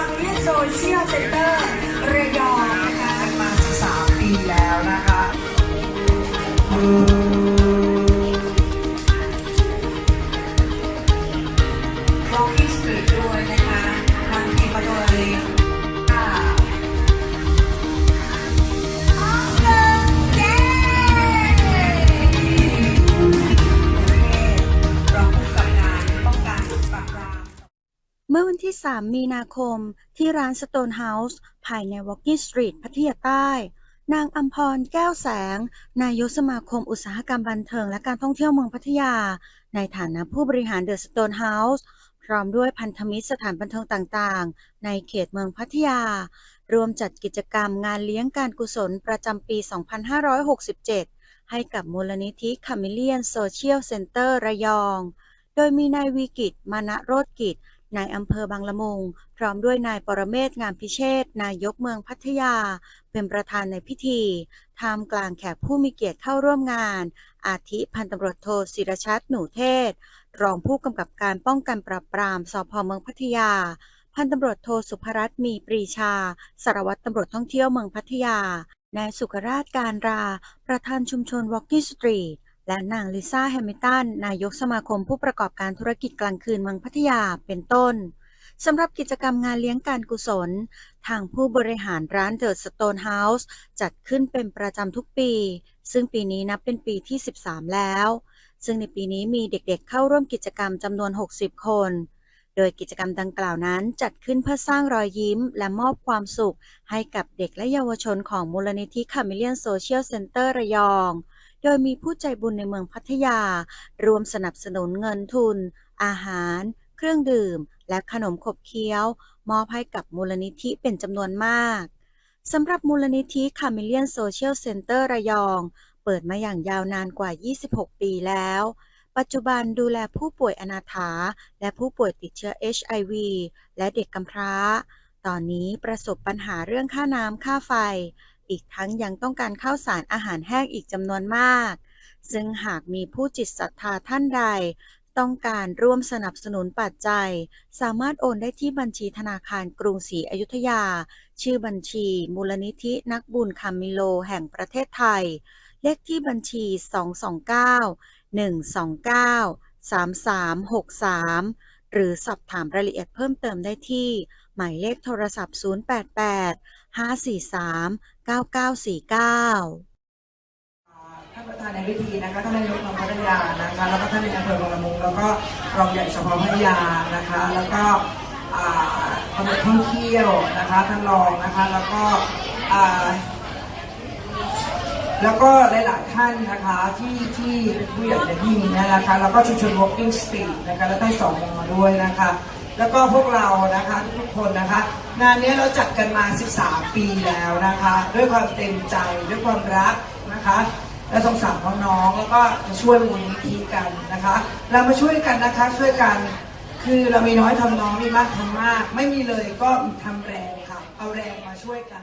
างเรียนโซเชียลเซ็นเตอร์ระยองนะคะกันมา13ปีแล้วนะคะ 3 มีนาคม ที่ร้าน Stone House ภายใน Walking Street พัทยาใต้ นางอัมพรแก้วแสง นายกสมาคมอุตสาหกรรมบันเทิงและการท่องเที่ยวเมืองพัทยา ในฐานะผู้บริหาร The Stone House พร้อมด้วยพันธมิตรสถานบันเทิงต่างๆ ในเขตเมืองพัทยา รวมจัดกิจกรรมงานเลี้ยงการกุศลประจำปี 2567 ให้กับมูลนิธิ Chameleon Social Center ระยอง โดยมีนายวีกิจมานะโรธกิจ นายอำเภอบางละมุง พร้อมด้วยนายปรเมศงามพิเชษนายกเมืองพัทยา เป็นประธานในพิธีท่ามกลางแขกผู้มีเกียรติเข้าร่วมงาน อาทิพันตำรวจโทศิรชัดหนูเทศ รองผู้กำกับการป้องกันปราบปรามสพเมืองพัทยา พันตำรวจโทสุภรัตน์มีปรีชา สารวัตรตำรวจท่องเที่ยวเมืองพัทยา นายสุขราชการรา ประธานชุมชน Walking Street และนางลิซ่าแฮมิลตัน นายกสมาคมผู้ประกอบการธุรกิจกลางคืนเมืองพัทยา เป็นต้น สำหรับกิจกรรมงานเลี้ยงการกุศล ทางผู้บริหารร้านเดอะสโตนเฮาส์จัดขึ้นเป็นประจำทุกปี ซึ่งปีนี้นับเป็นปีที่ 13 แล้ว ซึ่งในปีนี้มีเด็กๆเข้าร่วมกิจกรรมจำนวน 60 คน โดยกิจกรรมดังกล่าวนั้นจัดขึ้นเพื่อสร้างรอยยิ้ม และมอบความสุข ให้กับเด็กและเยาวชนของมูลนิธิ Chameleon Social Center ระยอง โดยมีผู้ใจบุญในเมืองพัทยา รวมสนับสนุนเงินทุน อาหาร เครื่องดื่ม และขนมขบเคี้ยว มอบให้กับมูลนิธิเป็นจำนวนมากสำหรับมูลนิธิ Chameleon Social Center ระยอง เปิดมาอย่างยาวนานกว่า 26 ปีแล้ว ปัจจุบันดูแลผู้ป่วยอนาถา และผู้ป่วยติดเชื้อ HIV และเด็กกำพร้า ตอนนี้ประสบปัญหาเรื่องค่าน้ำค่าไฟ อีกทั้งยังต้องการข้าวสารอาหารแห้งอีกจำนวนมาก ซึ่งหากมีผู้จิตศรัทธาท่านใด ต้องการร่วมสนับสนุนปัจจัย สามารถโอนได้ที่บัญชีธนาคารกรุงศรีอยุธยา ชื่อบัญชี มูลนิธินักบุญคามิโลแห่งประเทศไทย เลขที่บัญชี 229 129 3363 หรือสอบถามรายละเอียดเพิ่มเติมได้ที่ หมายเลขโทรศัพท์ 088 543 9949ท่านประธานในพิธีนะคะท่านนายกเมืองพัทยานะคะแล้วก็ท่านในอำเภอบางละมุงแล้วก็รองใหญ่สพพัทยานะคะ แล้วก็ตำรวจท่องเที่ยวนะคะท่านรองนะคะ แล้วก็ แล้วก็หลายๆท่านนะคะที่ที่เป็นผู้ใหญ่ในที่นี้นะคะแล้วก็ชุมชน Walking Street นะคะแล้วท่านสองมาด้วยนะคะ แล้วก็พวกเรานะคะทุกๆคนนะคะ งานนี้เราจัดกันมา 13 ปีแล้วนะคะ ด้วยความเต็มใจด้วยความรักนะคะและสงสารน้องๆแล้วก็มาช่วยมูลนิธิกันนะคะ เรามาช่วยกันนะคะช่วยกันคือเรามีน้อยทำน้อยมีมากทำมาก ไม่มีเลยก็ทำแรงค่ะ เอาแรงมาช่วยกัน